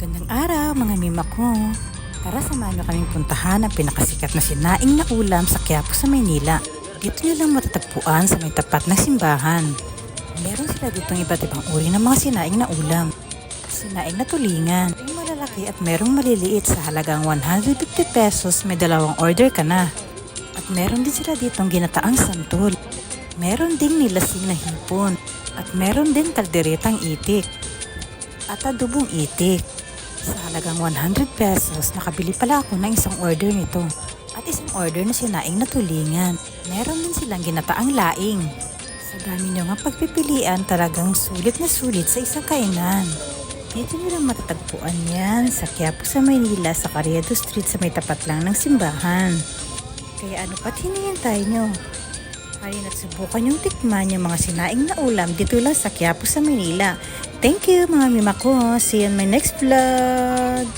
Magandang araw mga mima ko. Tara samahan niyo kaming puntahan ang pinakasikat na sinaing na ulam sa Quiapo sa Maynila. Dito niyo lang matatagpuan sa may tapat ng simbahan. Meron sila ditong iba't ibang uri ng mga sinaing na ulam. Sinaing na tulingan. May malalaki at merong maliliit sa halagang 150 pesos may dalawang order ka na. At meron din sila ditong ginataang santol. Meron ding nilasing na hipon. At meron din kalderetang itik at adubong itik. Sa halagang 100 pesos, nakabili pala ako ng isang order nito. At isang order na sinaing na tulingan. Meron din silang ginataang laing. Sa dami nyo nga pagpipilian, talagang sulit na sulit sa isang kainan. Dito nyo lang matatagpuan yan sa Quiapo sa Maynila sa Carriedo Street sa may tapat lang ng simbahan. Kaya ano pa't hinihintay nyo? Halina't subukan yung tikman yung mga sinaing na ulam dito lang sa Quiapo sa Manila. Thank you mga mima ko. See you in my next vlog.